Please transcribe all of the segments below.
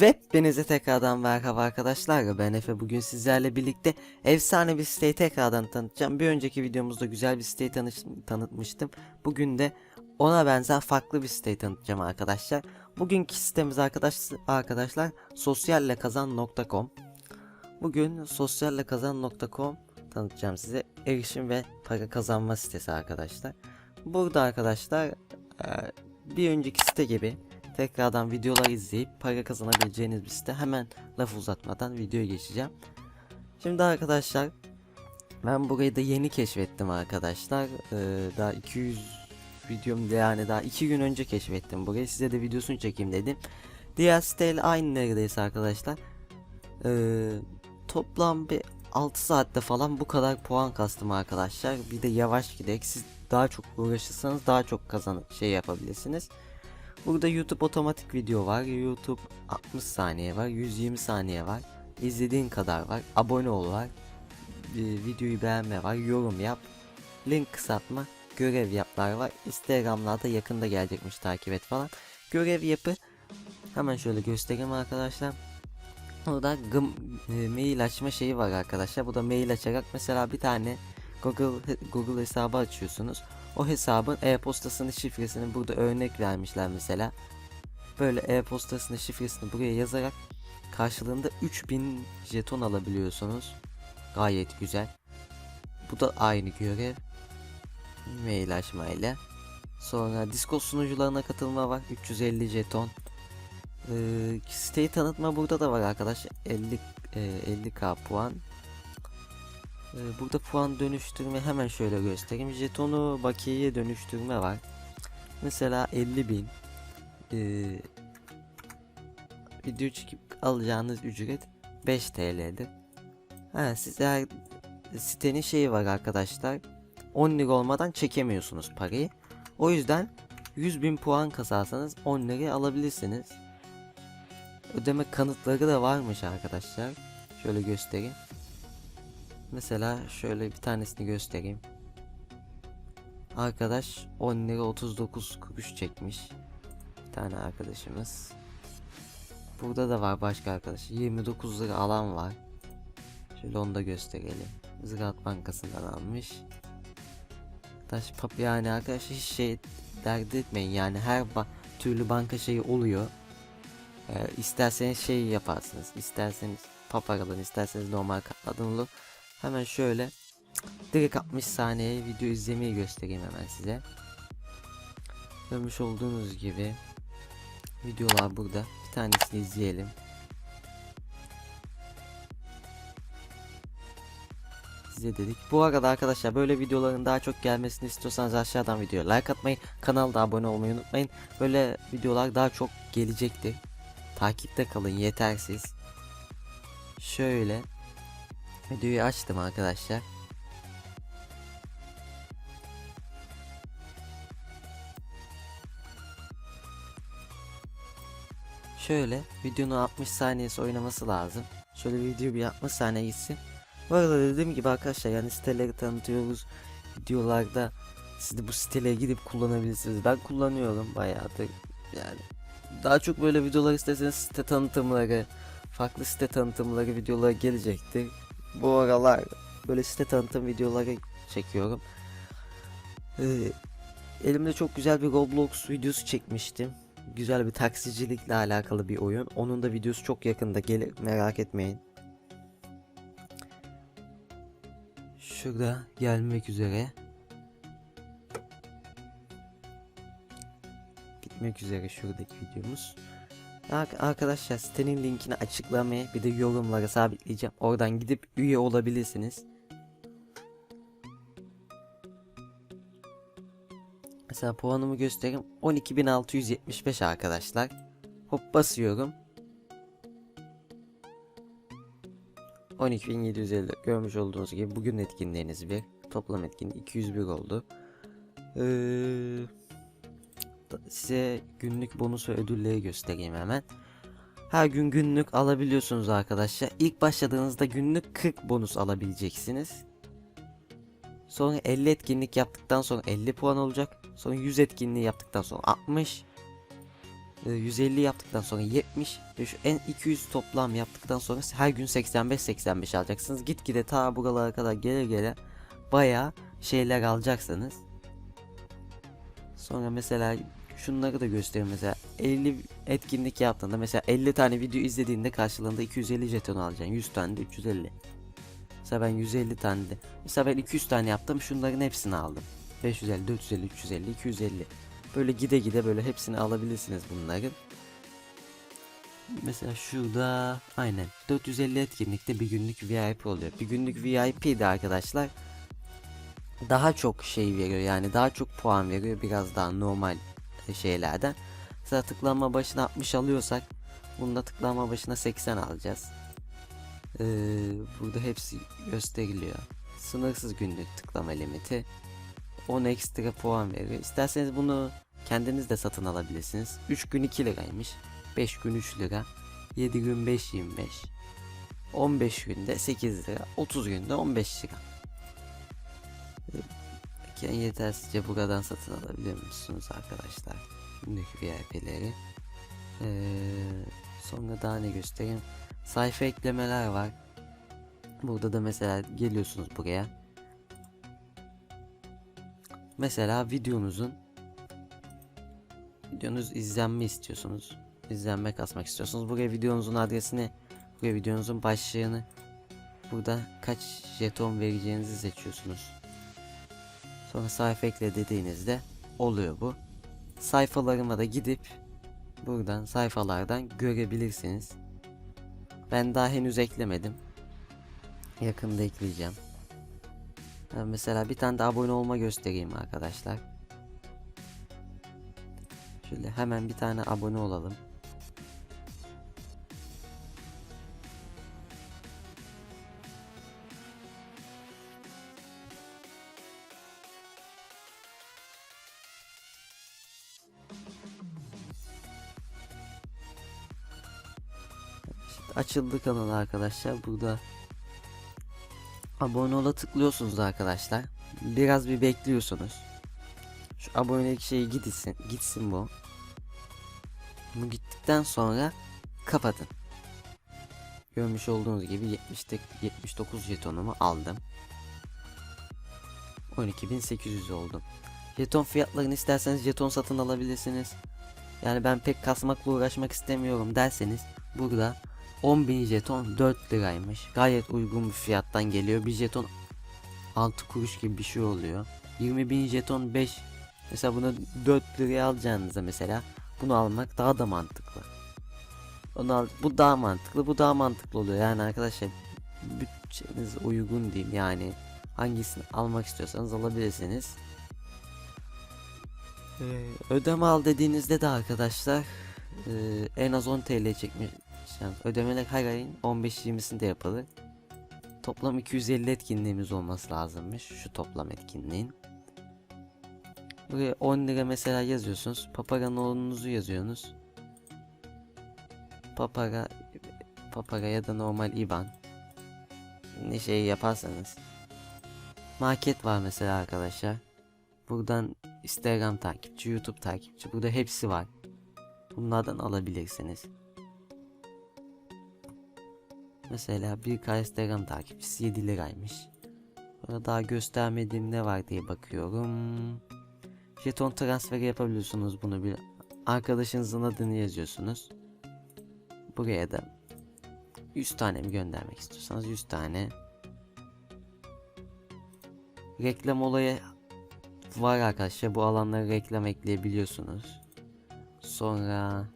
Hepinize tekrardan merhaba arkadaşlar. Ben Efe. Bugün sizlerle birlikte efsane bir siteyi tekrardan tanıtacağım. Bir önceki videomuzda güzel bir siteyi tanış- tanıtmıştım. Bugün de ona benzer farklı bir siteyi tanıtacağım arkadaşlar. Bugünkü sitemiz arkadaş arkadaşlar sosyallekazan.com. Bugün sosyallekazan.com tanıtacağım size. Erişim ve para kazanma sitesi arkadaşlar. Burada arkadaşlar bir önceki site gibi tekrardan videolar izleyip para kazanabileceğiniz bir site. Hemen laf uzatmadan videoya geçeceğim. Şimdi arkadaşlar ben burayı da yeni keşfettim arkadaşlar. Ee, daha 200 videom yani daha 2 gün önce keşfettim burayı. Size de videosunu çekeyim dedim. Diğer siteyle aynı neredeyse arkadaşlar. Ee, toplam bir 6 saatte falan bu kadar puan kastım arkadaşlar. Bir de yavaş giderek siz daha çok uğraşırsanız daha çok kazan şey yapabilirsiniz. Burada YouTube otomatik video var. YouTube 60 saniye var. 120 saniye var. İzlediğin kadar var. Abone ol var. e, videoyu beğenme var. Yorum yap. Link kısaltma. Görev yaplar var. Instagram'larda yakında gelecekmiş takip et falan. Görev yapı. Hemen şöyle göstereyim arkadaşlar. Burada gım, e, mail açma şeyi var arkadaşlar. Bu da mail açarak mesela bir tane Google Google hesabı açıyorsunuz. O hesabın e-postasını şifresini burada örnek vermişler mesela. Böyle e-postasını şifresini buraya yazarak karşılığında 3000 jeton alabiliyorsunuz. Gayet güzel. Bu da aynı görev. Mail açmayla. Sonra Discord sunucularına katılma var. 350 jeton. Ee, siteyi tanıtma burada da var arkadaş. 50 e, 50k puan. Ee, burada puan dönüştürme hemen şöyle göstereyim. Jetonu bakiyeye dönüştürme var. Mesela 50 bin. Ee, video çekip alacağınız ücret 5 TL'dir. Ha, siz eğer sitenin şeyi var arkadaşlar. 10 lira olmadan çekemiyorsunuz parayı. O yüzden 100 bin puan kasarsanız 10 liraya alabilirsiniz. Ödeme kanıtları da varmış arkadaşlar. Şöyle göstereyim. Mesela şöyle bir tanesini göstereyim. Arkadaş 10 lira 39 kuruş çekmiş. Bir tane arkadaşımız. Burada da var başka arkadaş. 29 lira alan var. Şöyle onu da gösterelim. Ziraat Bankası'ndan almış. Taş pap yani arkadaş hiç şey dert etmeyin yani her ba- türlü banka şeyi oluyor. Ee, isterseniz şey yaparsınız. isterseniz paparadan isterseniz normal katladın olur. Hemen şöyle direkt 60 saniye video izlemeyi göstereyim hemen size. Görmüş olduğunuz gibi videolar burada. Bir tanesini izleyelim. Size dedik. Bu arada arkadaşlar böyle videoların daha çok gelmesini istiyorsanız aşağıdan videoya like atmayı, kanalda abone olmayı unutmayın. Böyle videolar daha çok gelecektir. Takipte kalın yetersiz. Şöyle Videoyu açtım arkadaşlar. Şöyle videonun 60 saniyesi oynaması lazım. Şöyle video bir 60 saniye gitsin. Bu arada dediğim gibi arkadaşlar yani siteleri tanıtıyoruz. Videolarda siz de bu sitelere gidip kullanabilirsiniz. Ben kullanıyorum bayağıdır. Yani daha çok böyle videolar isterseniz site tanıtımları, farklı site tanıtımları videoları gelecektir. Bu aralar böyle site tanıtım videoları çekiyorum. Ee, elimde çok güzel bir Roblox videosu çekmiştim. Güzel bir taksicilikle alakalı bir oyun. Onun da videosu çok yakında gelir merak etmeyin. Şurada gelmek üzere. Gitmek üzere şuradaki videomuz. Ar- Arkadaşlar sitenin linkini açıklamaya bir de yorumlara sabitleyeceğim. Oradan gidip üye olabilirsiniz. Mesela puanımı göstereyim. 12.675 arkadaşlar. Hop basıyorum. 12.750 görmüş olduğunuz gibi bugün etkinliğiniz bir. Toplam etkinliği 201 oldu. Ee, da- size günlük bonus ve ödülleri göstereyim hemen. Her gün günlük alabiliyorsunuz arkadaşlar. İlk başladığınızda günlük 40 bonus alabileceksiniz. Sonra 50 etkinlik yaptıktan sonra 50 puan olacak. Sonra 100 etkinliği yaptıktan sonra 60. e, 150 yaptıktan sonra 70 ve şu en 200 toplam yaptıktan sonra her gün 85 85 alacaksınız. Gitgide ta buralara kadar gele gele bayağı şeyler alacaksınız. Sonra mesela şunları da göstereyim mesela. 50 etkinlik yaptığında mesela 50 tane video izlediğinde karşılığında 250 jeton alacaksın. 100 tane de 350 Mesela ben 150 tane de mesela ben 200 tane yaptım şunların hepsini aldım. 550 450 350 250 böyle gide gide böyle hepsini alabilirsiniz bunların. Mesela şurada aynen 450 etkinlikte bir günlük VIP oluyor. Bir günlük VIP de arkadaşlar daha çok şey veriyor yani daha çok puan veriyor biraz daha normal şeylerden. Mesela tıklanma başına 60 alıyorsak bunda tıklanma başına 80 alacağız. Ee, burada hepsi gösteriliyor. Sınırsız günlük tıklama limiti. 10 ekstra puan veriyor. İsterseniz bunu kendiniz de satın alabilirsiniz. 3 gün 2 liraymış. 5 gün 3 lira. 7 gün 5 25. 15 günde 8 lira. 30 günde 15 lira. Peki en yetersizce buradan satın alabiliyor musunuz arkadaşlar? Günlük VIP'leri. Ee, sonra daha ne göstereyim? Sayfa eklemeler var. Burada da mesela geliyorsunuz buraya. Mesela videonuzun videonuz izlenme istiyorsunuz. İzlenme kasmak istiyorsunuz. Buraya videonuzun adresini, buraya videonuzun başlığını, burada kaç jeton vereceğinizi seçiyorsunuz. Sonra sayfa ekle dediğinizde oluyor bu. Sayfalarıma da gidip buradan sayfalardan görebilirsiniz. Ben daha henüz eklemedim. Yakında ekleyeceğim. Mesela bir tane de abone olma göstereyim arkadaşlar. Şöyle hemen bir tane abone olalım. Açıldı kanal arkadaşlar. Burada abone ola tıklıyorsunuz arkadaşlar. Biraz bir bekliyorsunuz. Şu abonelik şeyi gitsin, gitsin bu. Bu gittikten sonra kapatın. Görmüş olduğunuz gibi 70 79 jetonumu aldım. 12.800 oldum. Jeton fiyatlarını isterseniz jeton satın alabilirsiniz. Yani ben pek kasmakla uğraşmak istemiyorum derseniz burada 10.000 jeton 4 liraymış. Gayet uygun bir fiyattan geliyor. Bir jeton 6 kuruş gibi bir şey oluyor. 20.000 jeton 5 mesela bunu 4 liraya alacağınızda mesela bunu almak daha da mantıklı. Onu al, bu daha mantıklı, bu daha mantıklı oluyor. Yani arkadaşlar bütçeniz uygun diyeyim yani hangisini almak istiyorsanız alabilirsiniz. Ee, ödeme al dediğinizde de arkadaşlar e, en az 10 TL çekmiş yani ödemeler her ayın 15-20'sinde yapılır. Toplam 250 etkinliğimiz olması lazımmış şu toplam etkinliğin. Buraya 10 lira mesela yazıyorsunuz. Papaganın oğlunuzu yazıyorsunuz. Papaga Papaga ya da normal IBAN. Ne şey yaparsanız. Market var mesela arkadaşlar. Buradan Instagram takipçi, YouTube takipçi. Burada hepsi var. Bunlardan alabilirsiniz. Mesela bir Instagram takipçisi 7 liraymış. Burada daha göstermediğim ne var diye bakıyorum. Jeton transferi yapabiliyorsunuz bunu bir arkadaşınızın adını yazıyorsunuz. Buraya da 100 tane mi göndermek istiyorsanız 100 tane. Reklam olayı var arkadaşlar. Bu alanlara reklam ekleyebiliyorsunuz. Sonra Sonra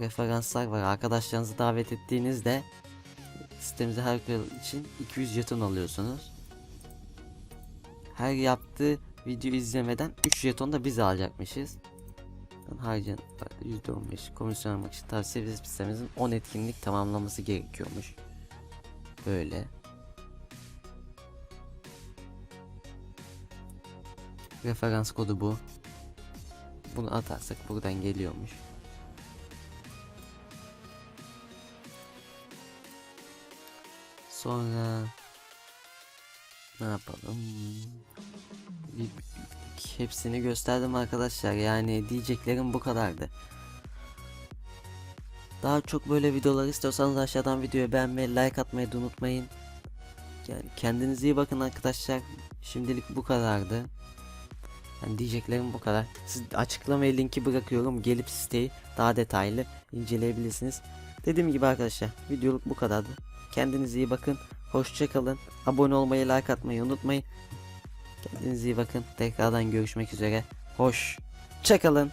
referanslar var. Arkadaşlarınızı davet ettiğinizde sistemimize her yıl için 200 jeton alıyorsunuz. Her yaptığı video izlemeden 3 jeton da biz alacakmışız. Harcan %15 komisyon almak için tavsiye sistemimizin 10 etkinlik tamamlaması gerekiyormuş. Böyle. Referans kodu bu. Bunu atarsak buradan geliyormuş. Sonra ne yapalım? Hepsini gösterdim arkadaşlar. Yani diyeceklerim bu kadardı. Daha çok böyle videolar istiyorsanız aşağıdan videoyu beğenmeyi, like atmayı da unutmayın. Yani kendinize iyi bakın arkadaşlar. Şimdilik bu kadardı. Yani diyeceklerim bu kadar. Siz açıklamaya linki bırakıyorum. Gelip siteyi daha detaylı inceleyebilirsiniz. Dediğim gibi arkadaşlar videoluk bu kadardı. Kendinize iyi bakın. Hoşça kalın. Abone olmayı, like atmayı unutmayın. Kendinize iyi bakın. Tekrardan görüşmek üzere. Hoşça kalın.